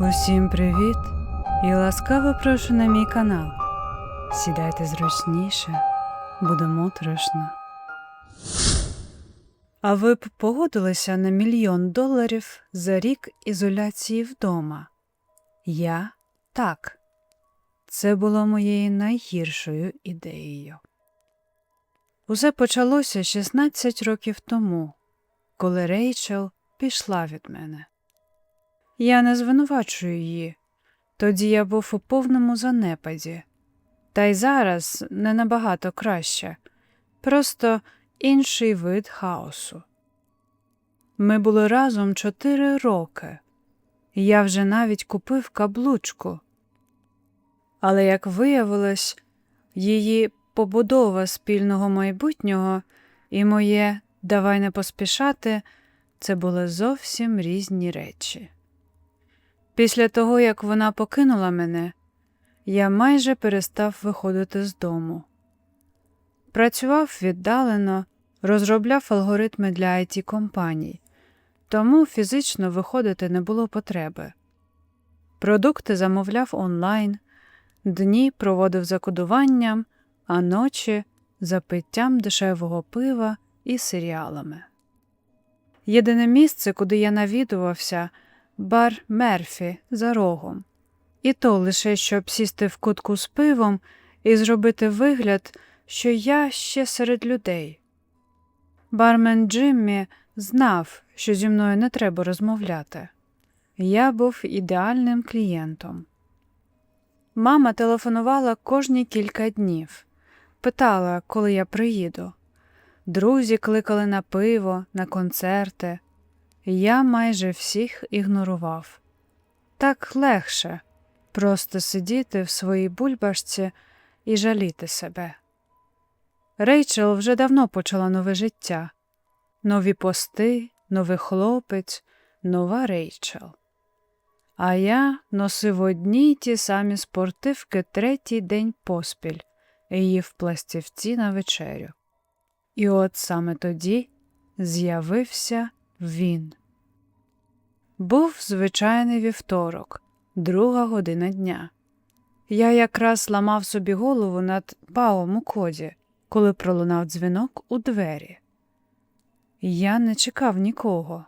Усім привіт і ласкаво прошу на мій канал. Сідайте зручніше, буде моторошно. А ви б погодилися на мільйон доларів за рік ізоляції вдома? Я так. Це було моєю найгіршою ідеєю. Усе почалося 16 років тому, коли Рейчел пішла від мене. Я не звинувачую її. Тоді я був у повному занепаді. Та й зараз не набагато краще, просто інший вид хаосу. Ми були разом чотири роки. Я вже навіть купив каблучку. Але, як виявилось, її побудова спільного майбутнього і моє давай не поспішати це були зовсім різні речі. Після того, як вона покинула мене, я майже перестав виходити з дому. Працював віддалено, розробляв алгоритми для it компаній, тому фізично виходити не було потреби. Продукти замовляв онлайн, дні проводив за кодуванням, а ночі за питтям дешевого пива і серіалами. Єдине місце, куди я навідувався, бар Мерфі за рогом, і то лише щоб сісти в кутку з пивом і зробити вигляд, що я ще серед людей. Бармен Джиммі знав, що зі мною не треба розмовляти. Я був ідеальним клієнтом. Мама телефонувала кожні кілька днів, питала, коли я приїду. Друзі кликали на пиво, на концерти. Я майже всіх ігнорував. Так легше просто сидіти в своїй бульбашці і жаліти себе. Рейчел вже давно почала нове життя, нові пости, новий хлопець, нова Рейчел. А я носив одні й ті самі спортивки третій день поспіль і їв пластівці на вечерю. І от саме тоді з'явився він. Був звичайний вівторок, друга година дня. Я якраз ламав собі голову над паом у коді, коли пролунав дзвінок у двері. Я не чекав нікого,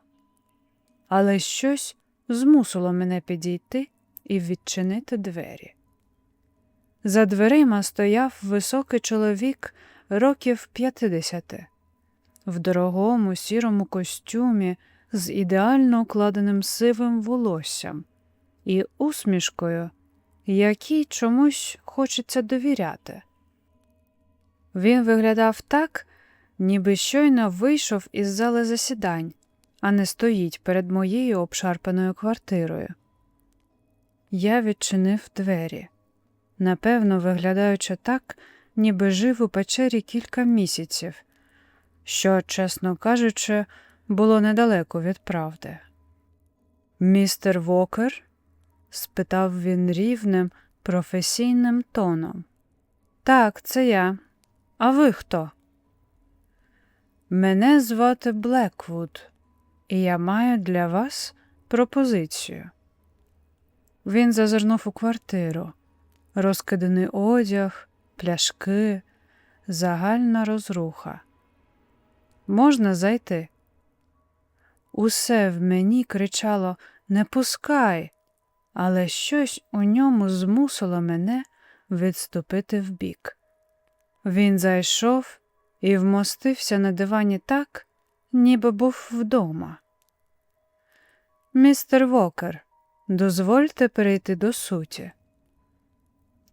але щось змусило мене підійти і відчинити двері. За дверима стояв високий чоловік років п'ятидесяти, в дорогому сірому костюмі з ідеально укладеним сивим волоссям і усмішкою, якій чомусь хочеться довіряти. Він виглядав так, ніби щойно вийшов із зали засідань, а не стоїть перед моєю обшарпаною квартирою. Я відчинив двері, напевно, виглядаючи так, ніби жив у печері кілька місяців, що, чесно кажучи, було недалеко від правди. Містер Вокер? спитав він рівним, професійним тоном. Так, це я. А ви хто? Мене звати Блеквуд, і я маю для вас пропозицію. Він зазирнув у квартиру, розкиданий одяг, пляшки, загальна розруха. Можна зайти? Усе в мені кричало Не пускай, але щось у ньому змусило мене відступити вбік. Він зайшов і вмостився на дивані так, ніби був вдома. Містер Вокер, дозвольте перейти до суті.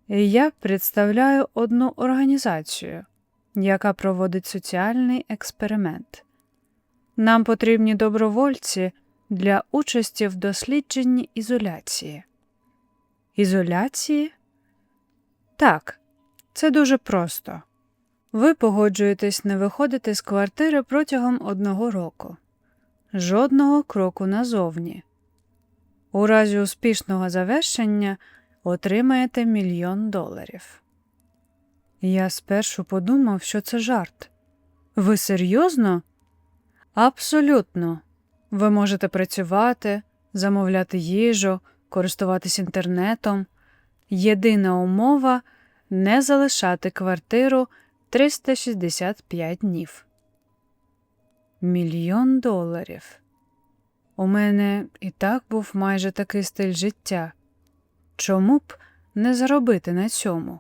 Я представляю одну організацію, яка проводить соціальний експеримент. Нам потрібні добровольці для участі в дослідженні ізоляції. Ізоляції? Так, це дуже просто. Ви погоджуєтесь не виходити з квартири протягом одного року, жодного кроку назовні. У разі успішного завершення отримаєте мільйон доларів. Я спершу подумав, що це жарт. Ви серйозно? Абсолютно. Ви можете працювати, замовляти їжу, користуватись інтернетом. Єдина умова не залишати квартиру 365 днів. Мільйон доларів. У мене і так був майже такий стиль життя. Чому б не заробити на цьому?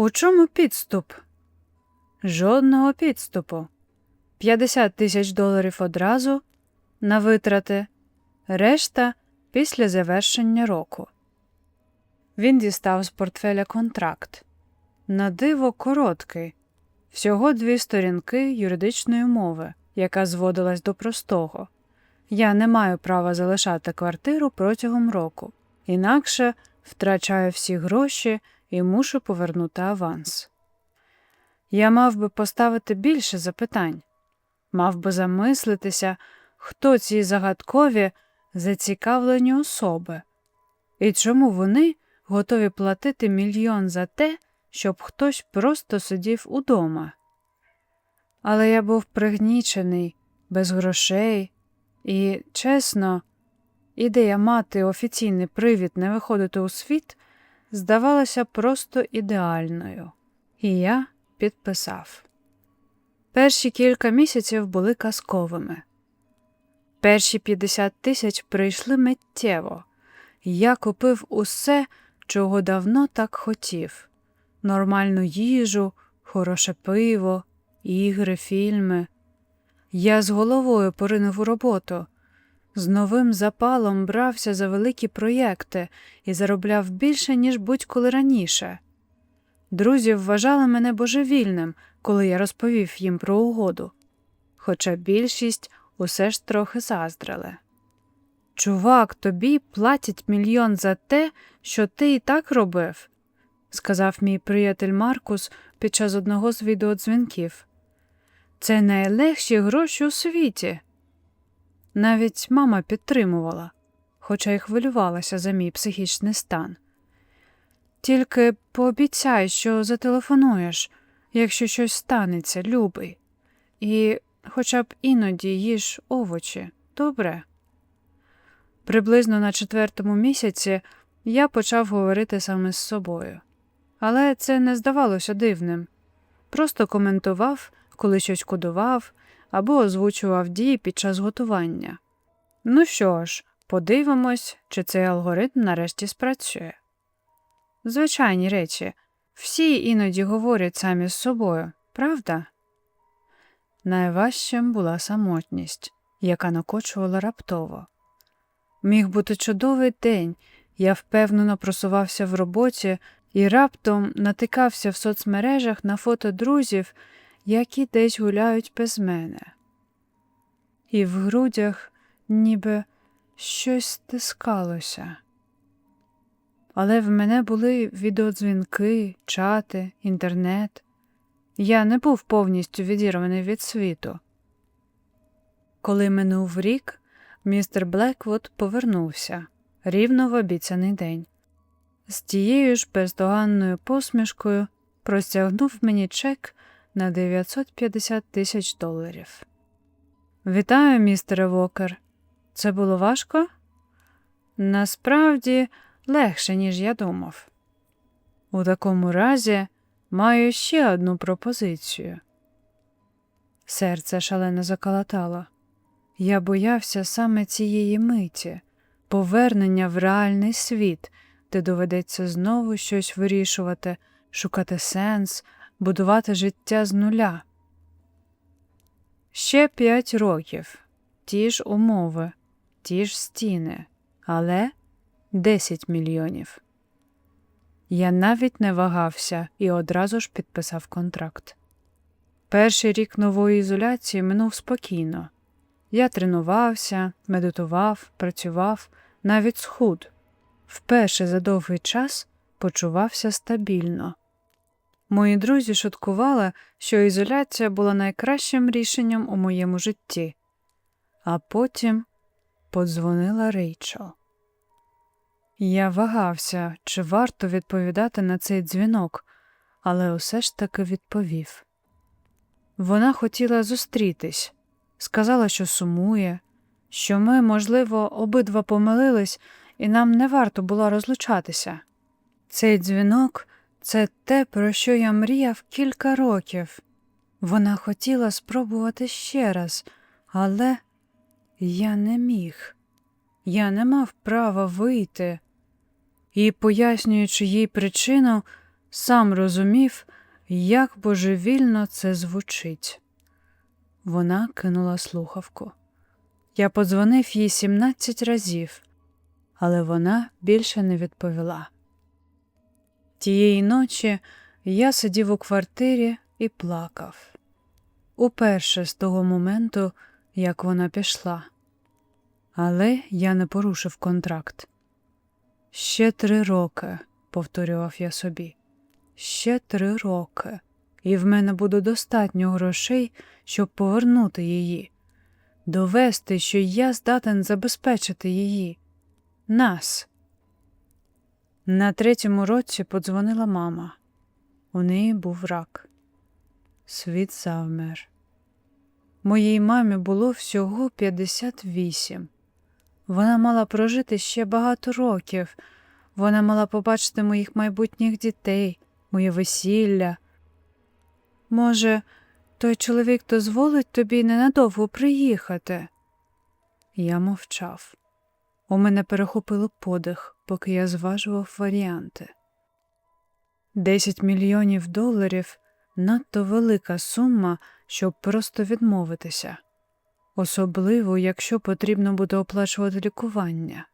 У чому підступ? Жодного підступу. 50 тисяч доларів одразу на витрати, решта після завершення року. Він дістав з портфеля контракт. На диво короткий, всього дві сторінки юридичної мови, яка зводилась до простого. Я не маю права залишати квартиру протягом року, інакше втрачаю всі гроші і мушу повернути аванс. Я мав би поставити більше запитань, мав би замислитися, хто ці загадкові зацікавлені особи, і чому вони готові платити мільйон за те, щоб хтось просто сидів удома. Але я був пригнічений, без грошей, і, чесно, ідея мати офіційний привід не виходити у світ здавалася просто ідеальною, і я підписав. Перші кілька місяців були казковими. Перші 50 тисяч прийшли миттєво, я купив усе, чого давно так хотів нормальну їжу, хороше пиво, ігри, фільми. Я з головою поринув у роботу, з новим запалом брався за великі проєкти і заробляв більше, ніж будь-коли раніше. Друзі вважали мене божевільним, коли я розповів їм про угоду, хоча більшість усе ж трохи заздрили. Чувак, тобі платять мільйон за те, що ти і так робив, сказав мій приятель Маркус під час одного з відеодзвінків. Це найлегші гроші у світі. Навіть мама підтримувала, хоча й хвилювалася за мій психічний стан. Тільки пообіцяй, що зателефонуєш, якщо щось станеться, любий, і хоча б іноді їж овочі, добре? Приблизно на четвертому місяці я почав говорити саме з собою, але це не здавалося дивним. Просто коментував, коли щось кодував або озвучував дії під час готування. Ну що ж, подивимось, чи цей алгоритм нарешті спрацює. Звичайні речі, всі іноді говорять самі з собою, правда? Найважчим була самотність, яка накочувала раптово. Міг бути чудовий день, я впевнено просувався в роботі і раптом натикався в соцмережах на фото друзів, які десь гуляють без мене. І в грудях ніби щось стискалося. Але в мене були відеодзвінки, чати, інтернет. Я не був повністю відірваний від світу. Коли минув рік, містер Блеквуд повернувся рівно в обіцяний день. З тією ж бездоганною посмішкою простягнув мені чек на 950 тисяч доларів. Вітаю, містере Вокер. Це було важко? Насправді легше, ніж я думав. У такому разі маю ще одну пропозицію. Серце шалено заколотало. Я боявся саме цієї миті, повернення в реальний світ, де доведеться знову щось вирішувати, шукати сенс, будувати життя з нуля. Ще п'ять років, ті ж умови, ті ж стіни, але 10 мільйонів. Я навіть не вагався і одразу ж підписав контракт. Перший рік нової ізоляції минув спокійно. Я тренувався, медитував, працював, навіть схуд. Вперше за довгий час почувався стабільно. Мої друзі шуткували, що ізоляція була найкращим рішенням у моєму житті, а потім подзвонила Рейчел. Я вагався, чи варто відповідати на цей дзвінок, але усе ж таки відповів. Вона хотіла зустрітись, сказала, що сумує, що ми, можливо, обидва помилились, і нам не варто було розлучатися. Цей дзвінок це те, про що я мріяв кілька років. Вона хотіла спробувати ще раз, але я не міг. Я не мав права вийти. І, пояснюючи їй причину, сам розумів, як божевільно це звучить. Вона кинула слухавку. Я подзвонив їй 17 разів, але вона більше не відповіла. Тієї ночі я сидів у квартирі і плакав. Уперше з того моменту, як вона пішла. Але я не порушив контракт. Ще три роки, повторював я собі. Ще три роки, і в мене буде достатньо грошей, щоб повернути її, довести, що я здатен забезпечити її, нас. На третьому році подзвонила мама. У неї був рак. Світ завмер. Моїй мамі було всього 58. Вона мала прожити ще багато років. Вона мала побачити моїх майбутніх дітей, моє весілля. Може, той чоловік дозволить тобі ненадовго приїхати? Я мовчав. У мене перехопило подих, поки я зважував варіанти. Десять мільйонів доларів надто велика сума, щоб просто відмовитися, особливо, якщо потрібно буде оплачувати лікування.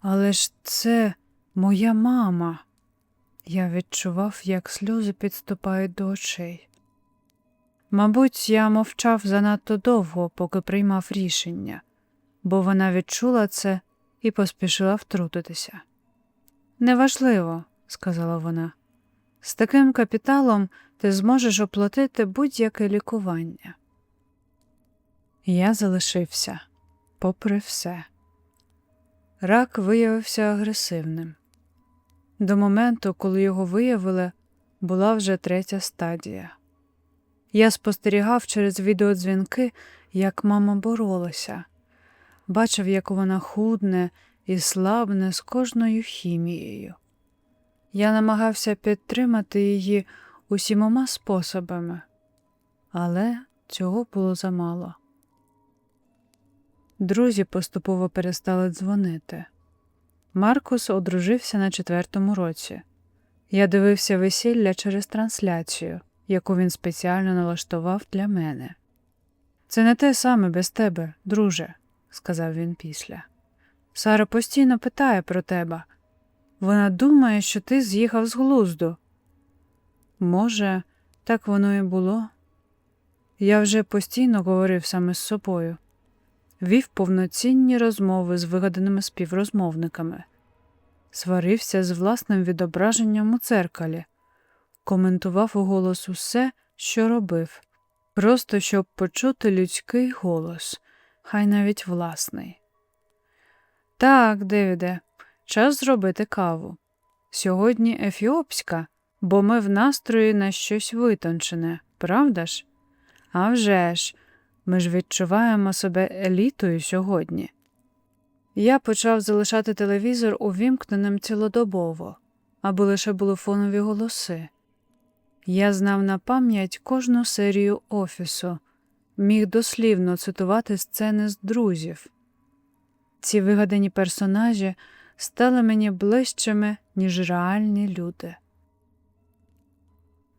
Але ж це моя мама. Я відчував, як сльози підступають до очей. Мабуть, я мовчав занадто довго, поки приймав рішення, бо вона відчула це і поспішила втрутитися. Неважливо, сказала вона, з таким капіталом ти зможеш оплатити будь-яке лікування. Я залишився, попри все. Рак виявився агресивним. До моменту, коли його виявили, була вже третя стадія. Я спостерігав через відеодзвінки, як мама боролася, бачив, як вона худне і слабне з кожною хімією. Я намагався підтримати її усімома способами, але цього було замало. Друзі поступово перестали дзвонити. Маркус одружився на четвертому році. Я дивився весілля через трансляцію, яку він спеціально налаштував для мене. Це не те саме без тебе, друже, сказав він після. Сара постійно питає про тебе. Вона думає, що ти з'їхав з глузду. Може, так воно і було. Я вже постійно говорив саме з собою, вів повноцінні розмови з вигаданими співрозмовниками, сварився з власним відображенням у церкалі, коментував у голос усе, що робив, просто щоб почути людський голос, хай навіть власний. Так, Девіде, час зробити каву. Сьогодні ефіопська, бо ми в настрої на щось витончене, правда ж? А вже ж, ми ж відчуваємо себе елітою сьогодні. Я почав залишати телевізор увімкненим цілодобово, аби лише були фонові голоси. Я знав на пам'ять кожну серію офісу, міг дослівно цитувати сцени з друзів. Ці вигадані персонажі стали мені ближчими, ніж реальні люди.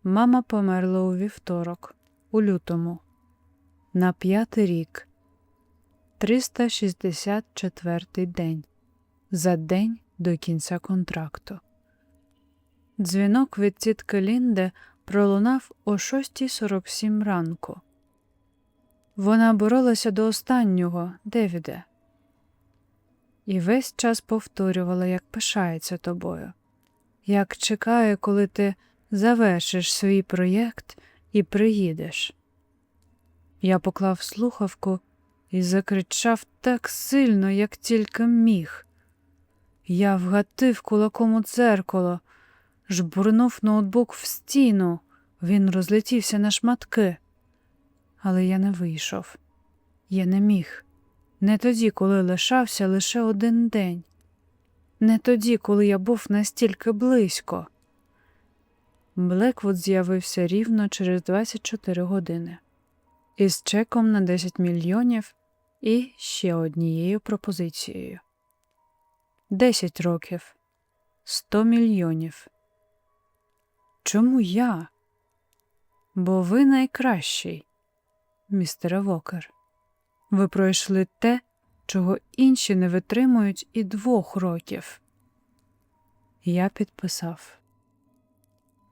Мама померла у вівторок, у лютому, на п'ятий рік, 364 день, за день до кінця контракту. Дзвінок від тітки Лінде пролунав о 6.47 ранку. Вона боролася до останнього, Девіде, і весь час повторювала, як пишається тобою, як чекає, коли ти завершиш свій проєкт і приїдеш. Я поклав слухавку і закричав так сильно, як тільки міг. Я вгатив кулаком у дзеркало, жбурнув ноутбук в стіну, він розлетівся на шматки. Але я не вийшов, я не міг, Не тоді, коли лишався лише один день, не тоді, коли я був настільки близько. Блеквуд з'явився рівно через 24 години із чеком на 10 мільйонів і ще однією пропозицією. 10 років, 100 мільйонів. Чому я? Бо ви найкращий, містере Вокер. Ви пройшли те, чого інші не витримують і двох років. Я підписав.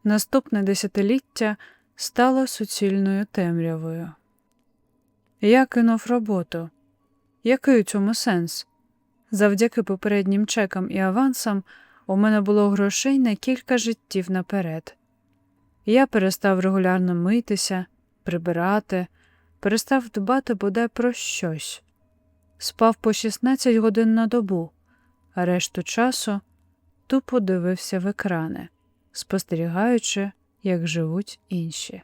Наступне десятиліття стало суцільною темрявою. Я кинув роботу. Який у цьому сенс? Завдяки попереднім чекам і авансам у мене було грошей на кілька життів наперед. Я перестав регулярно митися, прибирати, перестав дбати бодай про щось, спав по 16 годин на добу, а решту часу тупо дивився в екрани, спостерігаючи, як живуть інші.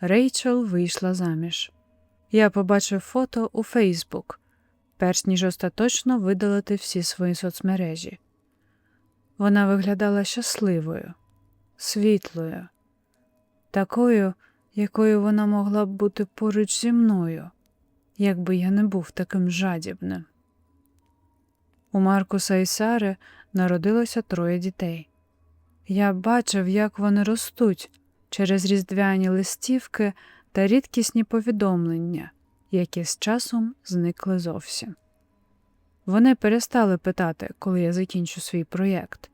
Рейчел вийшла заміж. Я побачив фото у Фейсбук, перш ніж остаточно видалити всі свої соцмережі. Вона виглядала щасливою, світлою, такою, якою вона могла б бути поруч зі мною, якби я не був таким жадібним. У Маркуса і Сари народилося троє дітей. Я бачив, як вони ростуть через різдвяні листівки та рідкісні повідомлення, які з часом зникли зовсім. Вони перестали питати, коли я закінчу свій проєкт.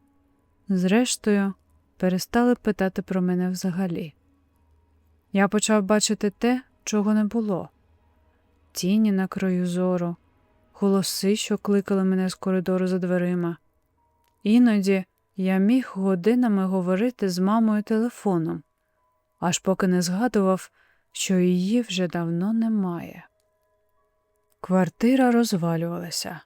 Зрештою, перестали питати про мене взагалі. Я почав бачити те, чого не було тіні на краю зору, голоси, що кликали мене з коридору за дверима. Іноді я міг годинами говорити з мамою телефоном, аж поки не згадував, що її вже давно немає. Квартира розвалювалася.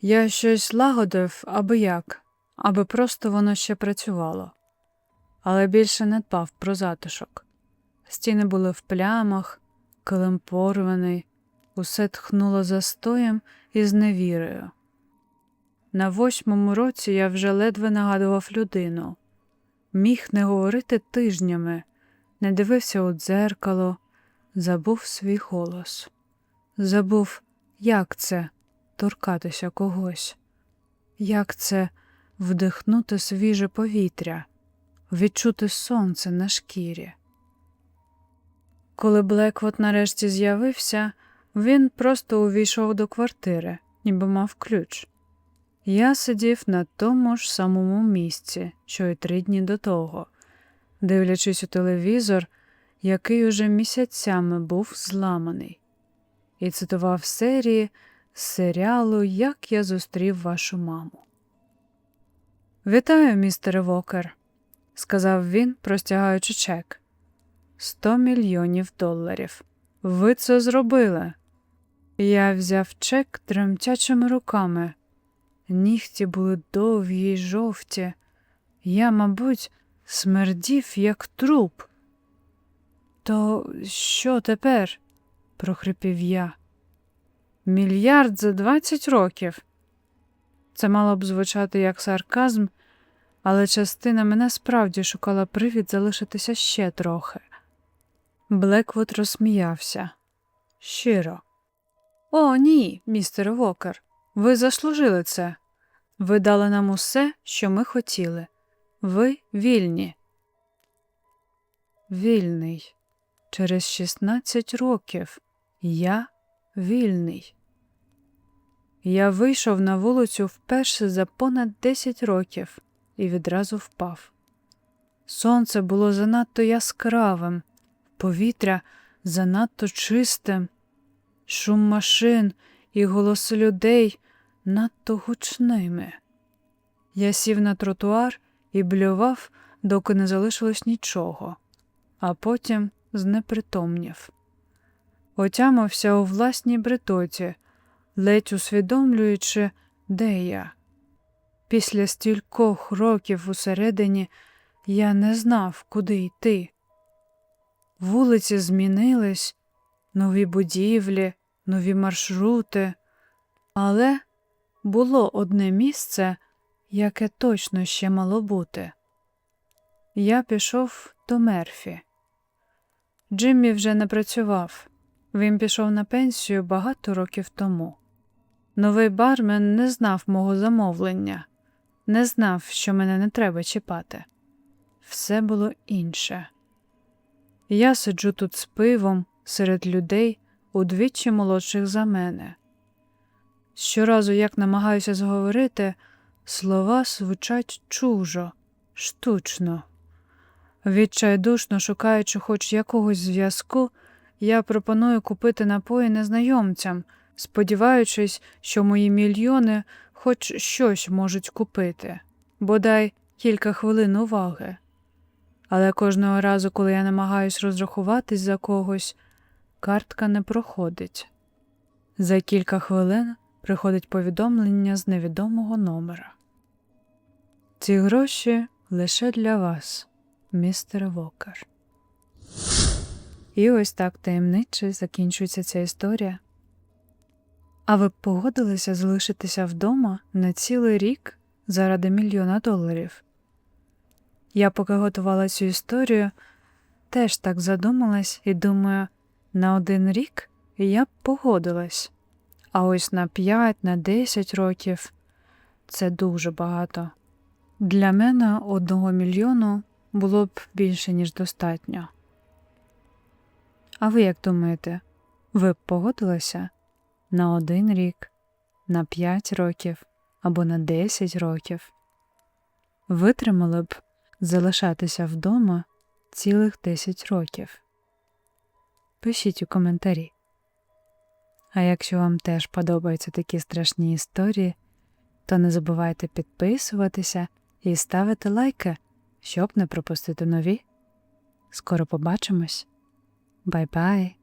Я щось лагодив аби як, аби просто воно ще працювало, але більше не дбав про затишок. Стіни були в плямах, килим порваний, усе тхнуло застоєм і зневірою. На восьмому році я вже ледве нагадував людину, міг не говорити тижнями, не дивився у дзеркало, забув свій голос, забув, як це торкатися когось, як це вдихнути свіже повітря, відчути сонце на шкірі. Коли Блеквот нарешті з'явився, він просто увійшов до квартири, ніби мав ключ. Я сидів на тому ж самому місці, що й три дні до того, дивлячись у телевізор, який уже місяцями був зламаний, і цитував серії з серіалу Як я зустрів вашу маму. Вітаю, містере Вокер, сказав він, простягаючи чек. Сто мільйонів доларів. Ви це зробили. Я взяв чек тремтячими руками. Нігті були довгі й жовті. Я, мабуть, смердів, як труп. То що тепер? прохрипів я. Мільярд за двадцять років. Це мало б звучати як сарказм, але частина мене справді шукала привід залишитися ще трохи. Блеквуд розсміявся. Щиро. О, ні, містер Вокер, ви заслужили це. Ви дали нам усе, що ми хотіли. Ви вільні. Вільний. Через 16 років я вільний. Я вийшов на вулицю вперше за понад 10 років і відразу впав. Сонце було занадто яскравим, повітря занадто чистим, шум машин і голоси людей надто гучними. Я сів на тротуар і блював, доки не залишилось нічого, а потім знепритомнів. Отямився у власній бритоті, ледь усвідомлюючи, де я. Після стількох років усередині я не знав, куди йти. Вулиці змінились, нові будівлі, нові маршрути. Але було одне місце, яке точно ще мало бути. Я пішов до Мерфі. Джиммі вже не працював. Він пішов на пенсію багато років тому. Новий бармен не знав мого замовлення, не знав, що мене не треба чіпати. Все було інше. Я сиджу тут з пивом серед людей удвічі молодших за мене. Щоразу, як намагаюся зговорити, слова звучать чужо, штучно. Відчайдушно шукаючи хоч якогось зв'язку, я пропоную купити напої незнайомцям, сподіваючись, що мої мільйони хоч щось можуть купити, бодай кілька хвилин уваги. Але кожного разу, коли я намагаюсь розрахуватись за когось, картка не проходить. За кілька хвилин приходить повідомлення з невідомого номера. Ці гроші лише для вас, містер Вокер. І ось так таємниче закінчується ця історія. А ви б погодилися залишитися вдома на цілий рік заради мільйона доларів? Я, поки готувала цю історію, теж так задумалась і думаю, на один рік я б погодилась, а ось на 5, на 10 років це дуже багато. Для мене одного мільйону було б більше, ніж достатньо. А ви як думаєте, ви б погодилися на один рік, на 5 років або на 10 років? Витримали б залишатися вдома цілих 10 років? Пишіть у коментарі. А якщо вам теж подобаються такі страшні історії, то не забувайте підписуватися і ставити лайки, щоб не пропустити нові. Скоро побачимось. Бай-бай!